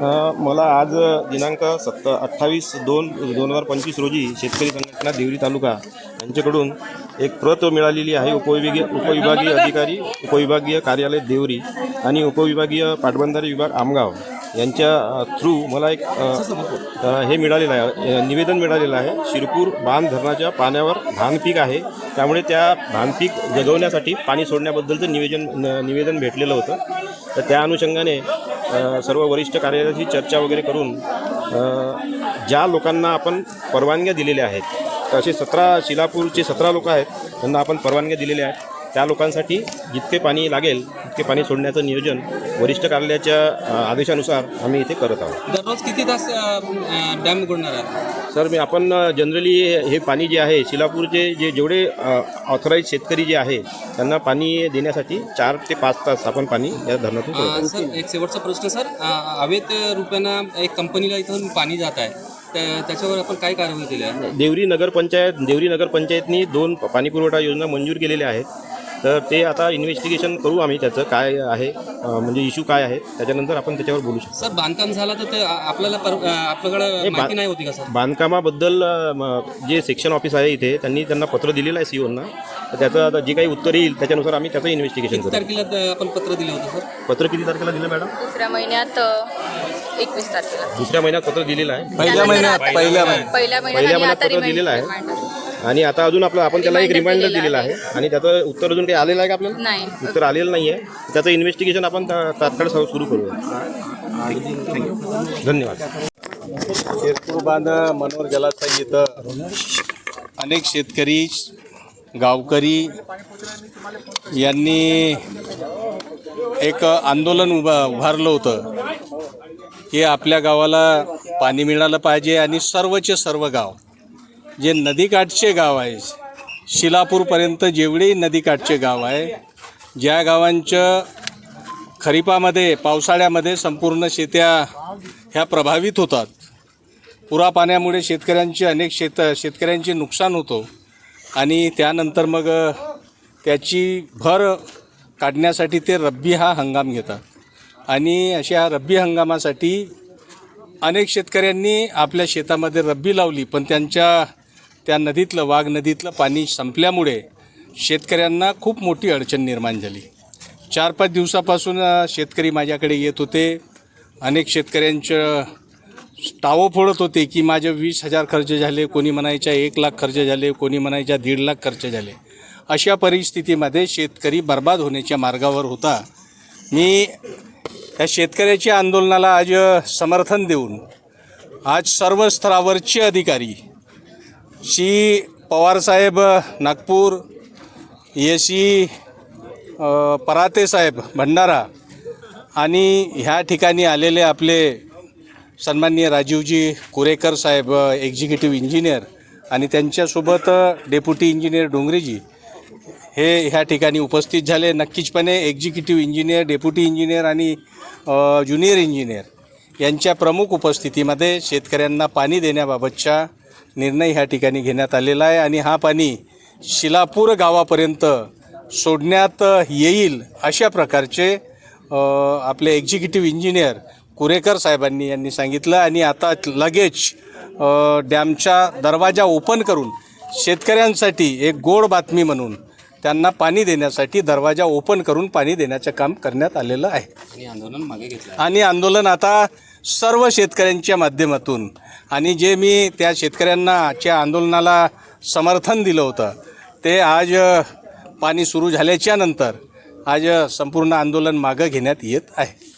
मला आज दिनांक सत्त अठ्ठावीस दोन दोन हजार पंचवीस रोजी शेतकरी संघटना देवरी तालुका यांच्याकडून एक प्रत मिळालेली आहे. उपविभागीय उपविभागीय अधिकारी उपविभागीय कार्यालय देवरी आणि उपविभागीय पाटबंधारे विभाग आमगाव यांच्या थ्रू मला एक हे मिळालेलं आहे. निवेदन मिळालेलं आहे. शिरपूर बांध धरणाच्या पाण्यावर भांगपीक आहे. त्यामुळे त्या भांगपीक जगवण्यासाठी पाणी सोडण्याबद्दलचं निवेदन न- निवेदन भेटलेलं होतं. तर त्या अनुषंगाने सर्व वरिष्ठ कार्यालयाशी चर्चा वगैरे करून ज्या लोकांना आपण परवानग्या दिलेल्या आहेत असे सतरा शिलापूरचे सतरा लोक आहेत त्यांना आपण परवानग्या दिलेल्या आहेत. त्या लोकांसाठी जितके पाणी लागेल तितके पाणी सोडण्याचं नियोजन वरिष्ठ कार्यालयाच्या आदेशानुसार आम्ही इथे करत आहोत. दररोज किती तास डॅम उघडणार आहे? सर मी आपण जनरली हे पाणी जे आहे शिलापूरचे जे जेवढे ऑथराईज शेतकरी जे आहे त्यांना पाणी देण्यासाठी चार ते पाच तास आपण पाणी या धरणातून सर एक शेवटचा प्रश्न सर. अवैध रुपयानं एक कंपनीला इथून पाणी जात आहे. त्या- त्याच्यावर आपण काय कारवाई केली आहे? देवरी नगरपंचायत देवरी नगरपंचायतनी दोन पाणी पुरवठा योजना मंजूर केलेल्या आहेत. तर ते आता इन्व्हेस्टिगेशन करू आम्ही त्याचं काय आहे म्हणजे इश्यू काय आहे त्याच्यानंतर आपण त्याच्यावर बोलू शकतो. सर बांधकाम झालं तर ते आपल्याला पर- आपल्याकडे बा- माहिती नाही होती का सर? बांधकामाबद्दल अ, म, जे सेक्शन ऑफिस आहे इथे त्यांनी त्यांना पत्र दिलेलं आहे सीओना तर त्याचं आता जे काही उत्तर येईल त्याच्यानुसार आम्ही त्याचं इन्व्हेस्टिगेशन किती करू. तारखेला त- आपण पत्र दिलं होतं सर? पत्र किती तारखेला दिलं मॅडम दुसऱ्या महिन्यात एकवीस तारखेला. दुसऱ्या महिन्यात पत्र दिलेलं आहे. पहिल्या महिन्यात पहिल्या महिन्यात पहिल्या पहिल्या महिन्यात. आणि महिन्यात आता पत्र दिलेलं आहे. आणि आता अजून आपलं आपण त्याला एक रिमाइंडर दिलेलं आहे. आणि त्याचं उत्तर अजून काही आलेलं आहे का आपल्याला? नाही. उत्तर आलेलं नाही आहे त्याचं इन्व्हेस्टिगेशन आपण ता- तात्काळ सुरू करूया. थँक्यू धन्यवाद. शेरपूर बांध मनोहर जलाशय इथं अनेक शेतकरी गावकरी यांनी एक आंदोलन उभा उभारलं होतं. की आपल्या गावाला पाणी मिळालं पाहिजे आणि सर्वचे सर्व गाव जे नदीकाठचे गाव आहे शिलापूरपर्यंत जेवढेही नदीकाठचे गाव आहे ज्या गावांचं खरीपामध्ये पावसाळ्यामध्ये संपूर्ण शेत्या ह्या प्रभावित होतात. पुरा पाण्यामुळे शेतकऱ्यांचे अनेक शेत शेतकऱ्यांचे नुकसान होतो आणि त्यानंतर मग त्याची भर काढण्यासाठी ते रब्बी हा हंगाम घेतात. आणि अशा रब्बी हंगामासाठी अनेक शेतकऱ्यांनी आपल्या शेतामध्ये रब्बी लावली पण त्यांच्या त्या नदीतलं वाघ नदीतलं पाणी संपल्यामुळे शेतकऱ्यांना खूप मोठी अडचण निर्माण झाली. चार पाच दिवसापासून शेतकरी माझ्याकडे येत होते. अनेक शेतकऱ्यांचं टावं फोडत होते की माझे वीस हजार खर्च झाले कोणी म्हणायच्या एक लाख खर्च झाले कोणी म्हणायच्या दीड लाख खर्च झाले. अशा परिस्थितीमध्ये शेतकरी बर्बाद होण्याच्या मार्गावर होता. मी या शेतकऱ्याच्या आंदोलनाला आज समर्थन देऊन आज सर्व स्तरावरचे अधिकारी श्री पवारसाहेब नागपूर येशी पराते साहेब भंडारा आणि ह्या ठिकाणी आलेले आपले सन्माननीय राजीवजी कुरेकर साहेब एक्झिक्युटिव्ह इंजिनियर आणि त्यांच्यासोबत डेप्युटी इंजिनियर डोंगरेजी हे ह्या ठिकाणी उपस्थित झाले. नक्कीचपणे एक्झिक्युटिव्ह इंजिनियर डेप्युटी इंजिनियर आणि ज्युनियर इंजिनियर यांच्या प्रमुख उपस्थितीमध्ये शेतकऱ्यांना पाणी देण्याबाबतच्या निर्णय ह्या ठिकाणी घेण्यात आलेला आहे आणि हा पाणी शिलापूर गावापर्यंत सोडण्यात येईल अशा प्रकारचे आपले एक्झिक्युटिव्ह इंजिनियर कुरेकर साहेबांनी यांनी सांगितलं आणि आता लगेच डॅमचा दरवाजा ओपन करून शेतकऱ्यांसाठी एक गोड बातमी म्हणून त्यांना पाणी देण्यासाठी दरवाजा ओपन करून पाणी देण्याचं काम करण्यात आलेलं आहे. आणि आंदोलन मागे घेतलं आणि आंदोलन आता सर्व शेतकऱ्यांच्या माध्यमातून आणि जे मी त्या शेतकऱ्यांनाच्या आंदोलनाला समर्थन दिलं होतं ते आज पाणी सुरू झाल्याच्यानंतर आज संपूर्ण आंदोलन मागं घेण्यात येत आहे.